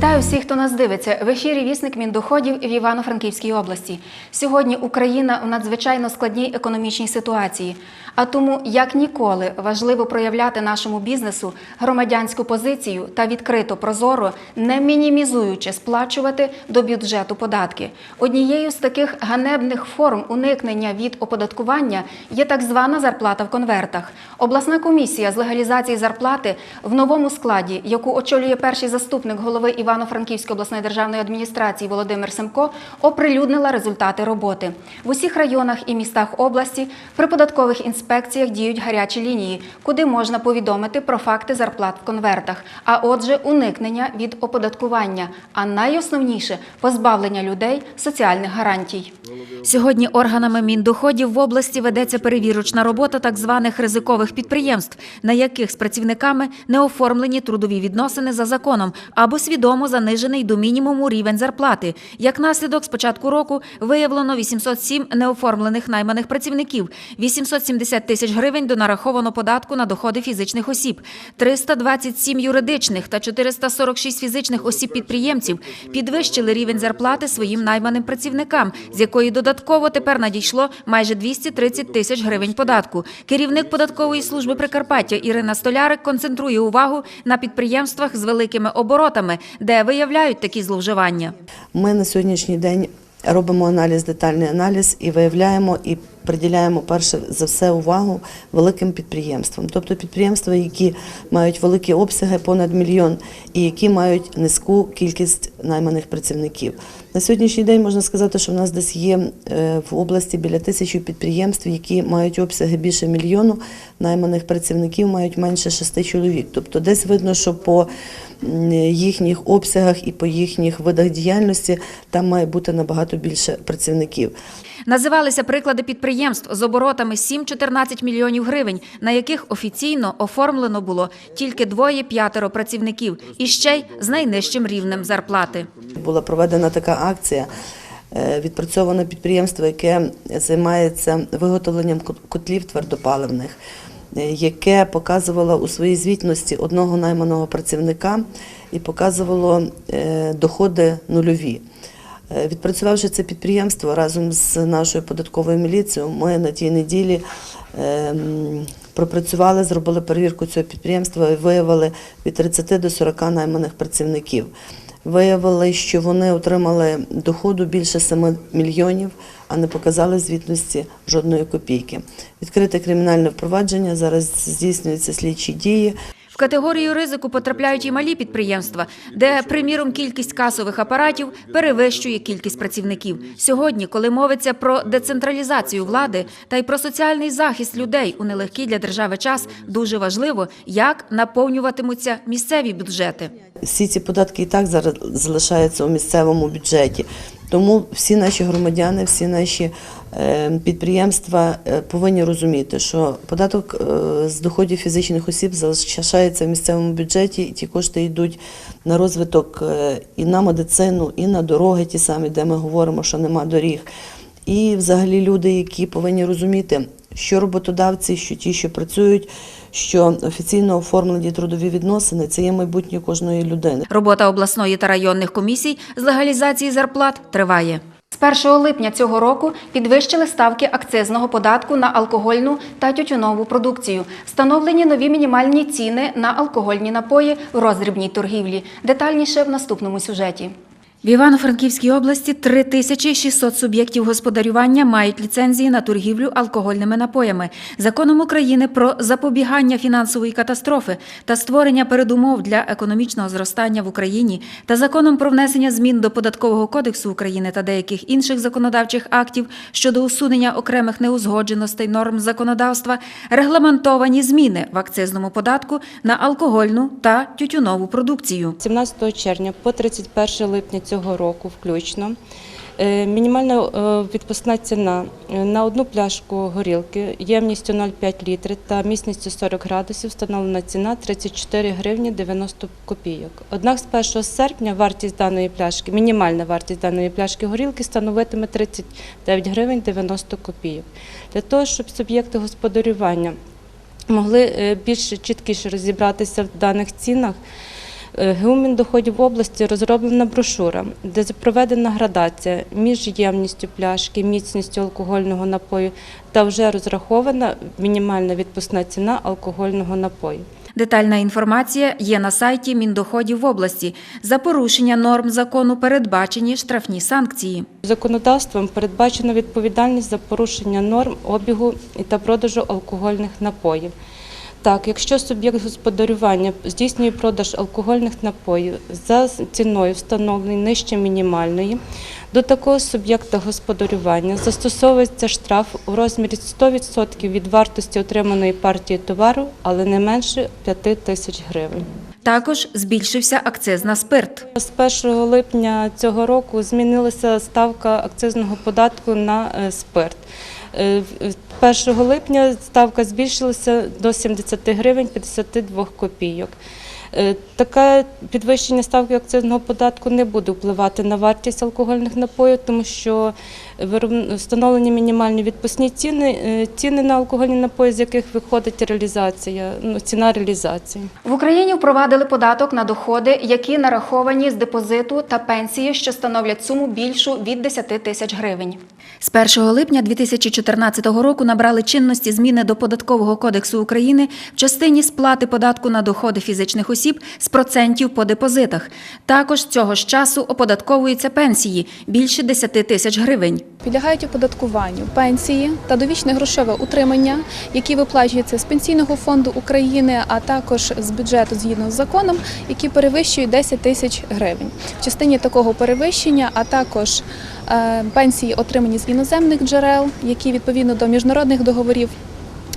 Вітаю всіх, хто нас дивиться. В ефірі вісник Міндоходів в Івано-Франківській області. Сьогодні Україна в надзвичайно складній економічній ситуації. А тому, як ніколи, важливо проявляти нашому бізнесу громадянську позицію та відкрито прозоро, не мінімізуючи сплачувати до бюджету податки. Однією з таких ганебних форм уникнення від оподаткування є так звана зарплата в конвертах. Обласна комісія з легалізації зарплати в новому складі, яку очолює перший заступник голови Івано-Франківської обласної державної адміністрації Володимир Семко, оприлюднила результати роботи. В усіх районах і містах області при податкових інспекціях діють гарячі лінії, куди можна повідомити про факти зарплат в конвертах, а отже, уникнення від оподаткування. А найосновніше позбавлення людей соціальних гарантій. Сьогодні органами Міндоходів в області ведеться перевірочна робота так званих ризикових підприємств, на яких з працівниками не оформлені трудові відносини за законом або свідомо занижений до мінімуму рівень зарплати. Як наслідок, з початку року виявлено 807 неоформлених найманих працівників, 870 тисяч гривень донараховано податку на доходи фізичних осіб, 327 юридичних та 446 фізичних осіб-підприємців підвищили рівень зарплати своїм найманим працівникам, з якої додатково тепер надійшло майже 230 тисяч гривень податку. Керівник податкової служби Прикарпаття Ірина Столярик концентрує увагу на підприємствах з великими оборотами, де виявляють такі зловживання. Ми на сьогоднішній день робимо аналіз, детальний аналіз і виявляємо і приділяємо перше за все увагу великим підприємствам, тобто підприємства, які мають великі обсяги, понад мільйон, і які мають низьку кількість найманих працівників. На сьогоднішній день можна сказати, що в нас десь є е, в області біля тисячі підприємств, які мають обсяги більше мільйону, найманих працівників мають менше шести чоловік. Тобто, десь видно, що по їхніх обсягах і по їхніх видах діяльності там має бути набагато більше працівників. Називалися приклади підприємств з оборотами 7-14 мільйонів гривень, на яких офіційно оформлено було тільки двоє-п'ятеро працівників і ще й з найнижчим рівнем зарплати. Була проведена така акція. е, Відпрацьовано підприємство, яке займається виготовленням котлів твердопаливних, е, яке показувало у своїй звітності одного найманого працівника і показувало е, доходи нульові. Е, Відпрацювавши це підприємство разом з нашою податковою міліцією, ми на тій неділі е, пропрацювали, зробили перевірку цього підприємства і виявили від 30 до 40 найманих працівників. Виявили, що вони отримали доходу більше 7 мільйонів, а не показали звітності жодної копійки. Відкрите кримінальне впровадження, зараз здійснюються слідчі дії. Категорію ризику потрапляють і малі підприємства, де, приміром, кількість касових апаратів перевищує кількість працівників. Сьогодні, коли мовиться про децентралізацію влади та й про соціальний захист людей у нелегкий для держави час, дуже важливо, як наповнюватимуться місцеві бюджети. Всі ці податки і так зараз залишаються у місцевому бюджеті. Тому всі наші громадяни, всі наші е, підприємства е, повинні розуміти, що податок е, з доходів фізичних осіб залишається в місцевому бюджеті, і ті кошти йдуть на розвиток і на медицину, і на дороги, ті самі, де ми говоримо, що нема доріг. І взагалі люди, які повинні розуміти, що роботодавці, що ті, що працюють, що офіційно оформлені трудові відносини це є майбутнє кожної людини. Робота обласної та районних комісій з легалізації зарплат триває. З 1 липня цього року підвищили ставки акцизного податку на алкогольну та тютюнову продукцію. Встановлені нові мінімальні ціни на алкогольні напої в роздрібній торгівлі. Детальніше в наступному сюжеті. В Івано-Франківській області 3600 суб'єктів господарювання мають ліцензії на торгівлю алкогольними напоями. Законом України про запобігання фінансової катастрофи та створення передумов для економічного зростання в Україні та законом про внесення змін до податкового кодексу України та деяких інших законодавчих актів щодо усунення окремих неузгодженостей норм законодавства регламентовані зміни в акцизному податку на алкогольну та тютюнову продукцію. 17 червня по 31 липня цього року включно. е, Мінімальна е, відпускна ціна е, на одну пляшку горілки ємністю 0,5 літри та міцністю 40 градусів встановлена ціна 34 гривні 90 копійок. Однак з 1 серпня вартість даної пляшки, мінімальна вартість даної пляшки горілки становитиме 39 гривень 90 копійок. Для того, щоб суб'єкти господарювання могли більш чіткіше розібратися в даних цінах, ГУ Міндоходів області розроблена брошура, де проведена градація між ємністю пляшки, міцністю алкогольного напою та вже розрахована мінімальна відпускна ціна алкогольного напою. Детальна інформація є на сайті Міндоходів в області. За порушення норм закону передбачені штрафні санкції. Законодавством передбачено відповідальність за порушення норм обігу та продажу алкогольних напоїв. Так, якщо суб'єкт господарювання здійснює продаж алкогольних напоїв за ціною, встановленою нижче мінімальної, до такого суб'єкта господарювання застосовується штраф у розмірі 100% від вартості отриманої партії товару, але не менше 5 тисяч гривень. Також збільшився акциз на спирт. З 1 липня цього року змінилася ставка акцизного податку на е, спирт. Е, 1 липня ставка збільшилася до 70 гривень 52 копійок. Е, Таке підвищення ставки акцизного податку не буде впливати на вартість алкогольних напоїв, тому що встановлені мінімальні відпускні ціни, е, ціни на алкогольні напої, з яких виходить реалізація, ну, ціна реалізації. В Україні впровадили податок на доходи, які нараховані з депозиту та пенсії, що становлять суму більшу від 10 тисяч гривень. З 1 липня 2014 року набрали чинності зміни до Податкового кодексу України в частині сплати податку на доходи фізичних осіб з процентів по депозитах. Також з цього ж часу оподатковуються пенсії більше 10 тисяч гривень. Підлягають оподаткуванню пенсії та довічне грошове утримання, які виплачуються з пенсійного фонду України, а також з бюджету згідно з законом, які перевищують 10 тисяч гривень. В частині такого перевищення, а також е, пенсії, отримані з іноземних джерел, які відповідно до міжнародних договорів.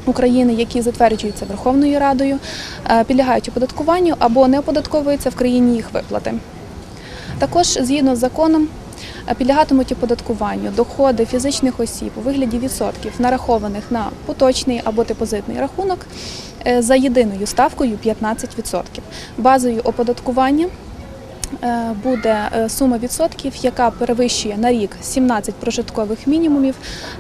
України, які затверджуються Верховною Радою, е, підлягають оподаткуванню або не оподатковуються в країні їх виплати. Також згідно з законом підлягатимуть оподаткуванню доходи фізичних осіб у вигляді відсотків, нарахованих на поточний або депозитний рахунок е, за єдиною ставкою 15%. Базою оподаткування буде е, сума відсотків, яка перевищує на рік 17 прожиткових мінімумів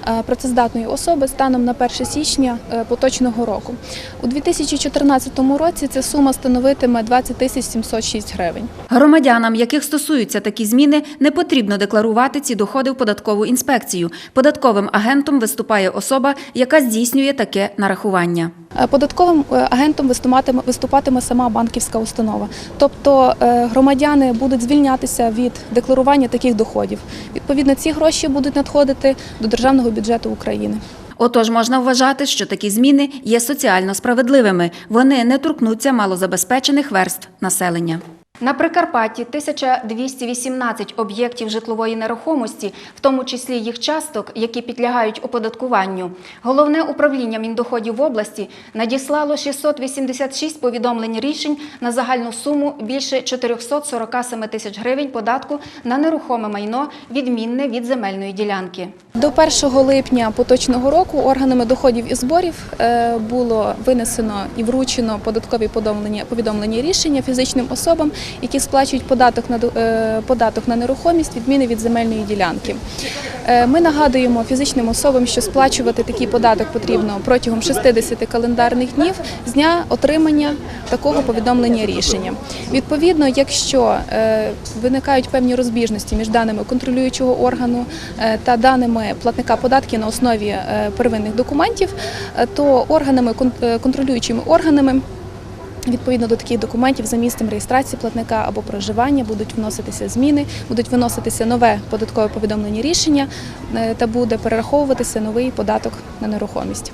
е, працездатної особи станом на 1 січня е, поточного року. У 2014 році ця сума становитиме 20 тисяч 706 гривень. Громадянам, яких стосуються такі зміни, не потрібно декларувати ці доходи в податкову інспекцію. Податковим агентом виступає особа, яка здійснює таке нарахування. Е, Податковим е, агентом виступатиме, виступатиме сама банківська установа. Тобто е, громадяни будуть звільнятися від декларування таких доходів. Відповідно, ці гроші будуть надходити до державного бюджету України. Отож, можна вважати, що такі зміни є соціально справедливими. Вони не торкнуться малозабезпечених верств населення. На Прикарпатті 1218 об'єктів житлової нерухомості, в тому числі їх часток, які підлягають оподаткуванню. Головне управління Міндоходів в області надіслало 686 повідомлень рішень на загальну суму більше 447 тисяч гривень податку на нерухоме майно, відмінне від земельної ділянки. До 1 липня поточного року органами доходів і зборів е, було винесено і вручено податкові повідомлення, рішення фізичним особам, які сплачують податок на е, податок на нерухомість, відміни від земельної ділянки. Е, Ми нагадуємо фізичним особам, що сплачувати такий податок потрібно протягом 60 календарних днів з дня отримання такого повідомлення рішення. Відповідно, якщо е, виникають певні розбіжності між даними контролюючого органу та даними платника податків на основі первинних документів, то органами кон- контролюючими органами. Відповідно до таких документів за місцем реєстрації платника або проживання будуть вноситися зміни, будуть виноситися нове податкове повідомлення рішення е, та буде перераховуватися новий податок на нерухомість.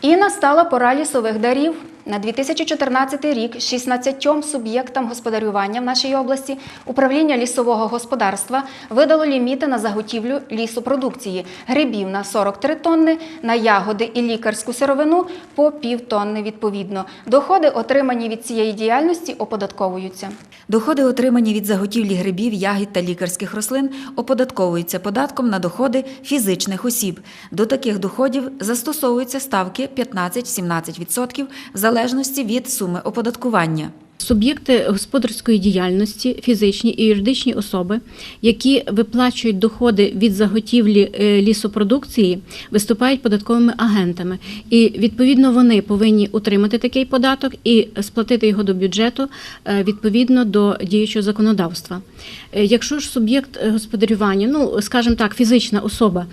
І настала пора лісових дарів. На 2014 рік 16 суб'єктам господарювання в нашій області управління лісового господарства видало ліміти на заготівлю лісопродукції грибів на 43 тонни, на ягоди і лікарську сировину по пів тонни відповідно. Доходи, отримані від цієї діяльності, оподатковуються. Доходи, отримані від заготівлі грибів, ягід та лікарських рослин, оподатковуються податком на доходи фізичних осіб. До таких доходів застосовуються ставки 15-17% в залежності від суми оподаткування. Суб'єкти господарської діяльності, фізичні і юридичні особи, які виплачують доходи від заготівлі е, лісопродукції, виступають податковими агентами. І відповідно вони повинні утримати такий податок і сплатити його до бюджету е, відповідно до діючого законодавства. Е, Якщо ж суб'єкт господарювання, ну скажімо так, фізична особа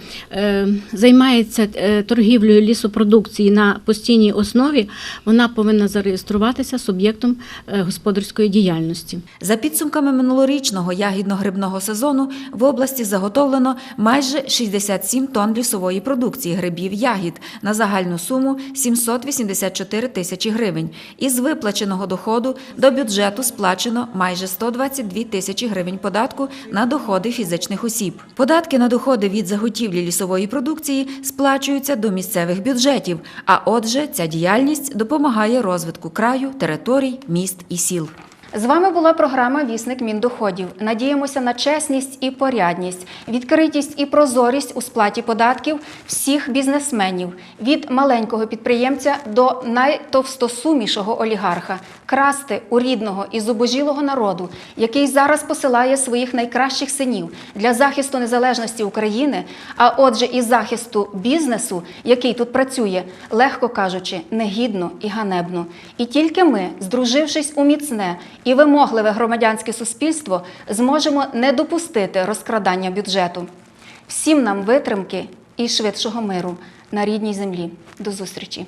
займається торгівлею лісопродукції на постійній основі, вона повинна зареєструватися суб'єктом господарської діяльності. За підсумками минулорічного ягідно-грибного сезону в області заготовлено майже 67 тонн лісової продукції грибів ягід на загальну суму 784 тисячі гривень. Із виплаченого доходу до бюджету сплачено майже 122 тисячі гривень податку на доходи фізичних осіб. Податки на доходи від заготівлі лісової продукції сплачуються до місцевих бюджетів, а отже, ця діяльність допомагає розвитку краю, територій, міст і сіл. З вами була програма Вісник Міндоходів. Надіємося на чесність і порядність, відкритість і прозорість у сплаті податків всіх бізнесменів від маленького підприємця до найтовстосумішого олігарха, красти у рідного і зубожілого народу, який зараз посилає своїх найкращих синів для захисту незалежності України, а отже, і захисту бізнесу, який тут працює, легко кажучи, негідно і ганебно. І тільки ми, здружившись у міцне і вимогливе громадянське суспільство, зможемо не допустити розкрадання бюджету. Всім нам витримки і швидшого миру на рідній землі. До зустрічі!